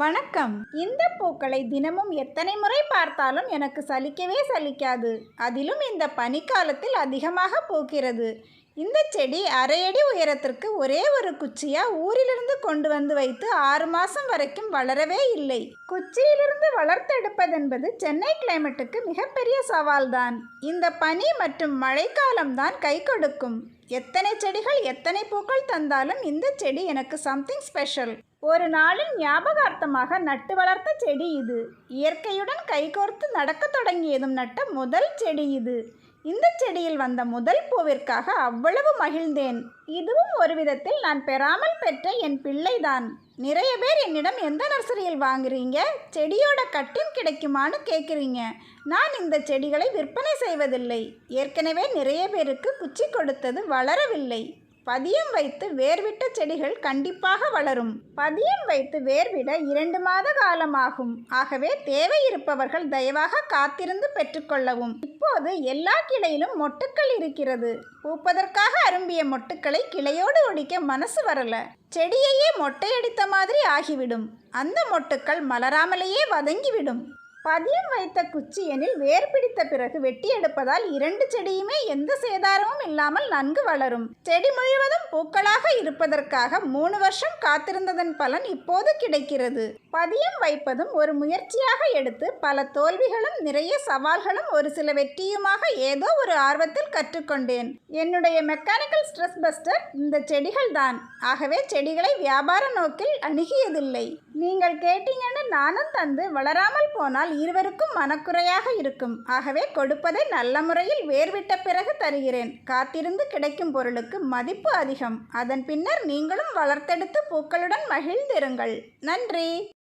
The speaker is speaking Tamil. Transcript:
வணக்கம். இந்த பூக்களை தினமும் எத்தனை முறை பார்த்தாலும் எனக்கு சலிக்கவே சலிக்காது. அதிலும் இந்த பனிக்காலத்தில் அதிகமாக பூக்கிறது. இந்த செடி அரை அடி உயரத்திற்கு ஒரே ஒரு குச்சியாக ஊரிலிருந்து கொண்டு வந்து வைத்து ஆறு மாதம் வரைக்கும் வளரவே இல்லை. குச்சியிலிருந்து வளர்த்தெடுப்பதென்பது சென்னை கிளைமேட்டுக்கு மிகப்பெரிய சவால்தான். இந்த பனி மற்றும் மழைக்காலம்தான் கை கொடுக்கும். எத்தனை செடிகள் எத்தனை பூக்கள் தந்தாலும் இந்த செடி எனக்கு சம்திங் ஸ்பெஷல் ஒரு நாளின் ஞாபகார்த்தமாக நட்டு வளர்த்த செடி இது. இயற்கையுடன் கைகோர்த்து நடக்கத் தொடங்கியதும் நட்ட முதல் செடி இது. இந்த செடியில் வந்த முதல் பூவிற்காக அவ்வளவு மகிழ்ந்தேன். இதுவும் ஒரு விதத்தில் நான் பெறாமல் பெற்ற என் பிள்ளைதான். நிறைய பேர் என்னிடம் எந்த நர்சரியில் வாங்குறீங்க? செடியோட கட்டின் கிடைக்குமான்னு கேட்குறீங்க நான் இந்த செடிகளை விற்பனை செய்வதில்லை. ஏற்கனவே நிறைய பேருக்கு குச்சி கொடுத்தது வளரவில்லை. பதியம் வைத்து வேர்விட்ட செடிகள் கண்டிப்பாக வளரும். பதியம் வைத்து வேர்விட இரண்டு மாத காலமாகும். ஆகவே தேவை இருப்பவர்கள் தயவாக காத்திருந்து பெற்றுக்கொள்ளவும் இப்போது எல்லா கிளையிலும் மொட்டுக்கள் இருக்கிறது. பூப்பதற்காக அரும்பிய மொட்டுக்களை கிளையோடு ஒடிக்க மனசு வரல. செடியையே மொட்டையடித்த மாதிரி ஆகிவிடும். அந்த மொட்டுக்கள் மலராமலேயே வதங்கிவிடும். பதியம் வைத்த குச்சி எனில் வேர் பிடித்த பிறகு வெட்டி எடுப்பதால் இரண்டு செடியுமே எந்த சேதாரமும் இல்லாமல் நன்கு வளரும். செடி முழுவதும் பூக்களாக இருப்பதற்காக மூணு வருஷம் காத்திருந்ததன் பலன் இப்போது கிடைக்கிறது. பதியம் வைப்பதும் ஒரு முயற்சியாக எடுத்து பல தோல்விகளும் நிறைய சவால்களும் ஒரு சில வெற்றியுமாக ஏதோ ஒரு ஆர்வத்தில் கற்றுக்கொண்டேன். என்னுடைய மெக்கானிக்கல் ஸ்ட்ரெஸ் பஸ்டர் இந்த செடிகள் தான் ஆகவே செடிகளை வியாபார நோக்கில் அணுகியதில்லை. நீங்கள் கேட்டீங்கன்னா நானும் தந்து வளராமல் போனால் இருவருக்கும் மனக்குறையாக இருக்கும். ஆகவே கொடுப்பதை நல்ல முறையில் வேர்விட்ட பிறகு தருகிறேன். காத்திருந்து கிடைக்கும் பொருளுக்கு மதிப்பு அதிகம். அதன் பின்னர் நீங்களும் வளர்த்தெடுத்து பூக்களுடன் மகிழ்ந்திருங்கள். நன்றி!